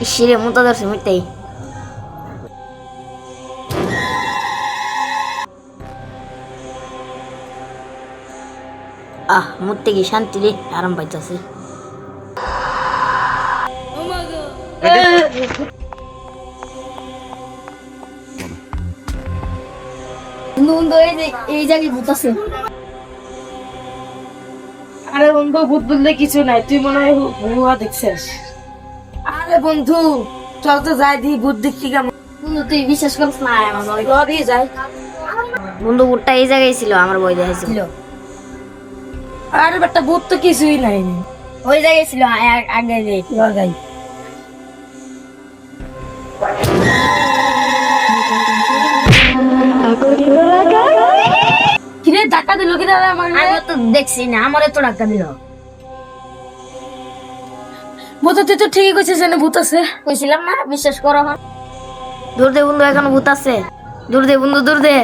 ইসিরে মুতা ধরছে মুইতেই আহ মুতে কি শান্তি রে আরাম পাইতাছে বন্ধু এই জায়গায় ভূত আরে বন্ধু ভূত বলতে কিছু নাই তুই মনে হয় ভুয়া দেখছিস আরে বন্ধু চল তো যাই দি ভূত কেমন। বন্ধু তুই বিশ্বাস করিস না আমার ল যাই। বন্ধু এই জায়গায় ছিল আমার বই দেখাইছিল আরে বেটা ভূত তো কিছুই নাই। ওই জায়গায় ছিল আগে যাই। কিরে ধাক্কা দিল কিনা রে আমার আমি তো দেখছি না আমার তো ডাক্তার দিল। ভূত, তুই তো ঠিকই কইছিস এনে ভূত আছে। কইছিলাম না, বিশ্বাস করো দূর দে বন্ধু, এখন ভূত আছে। দূর দে বন্ধু, দূর দে।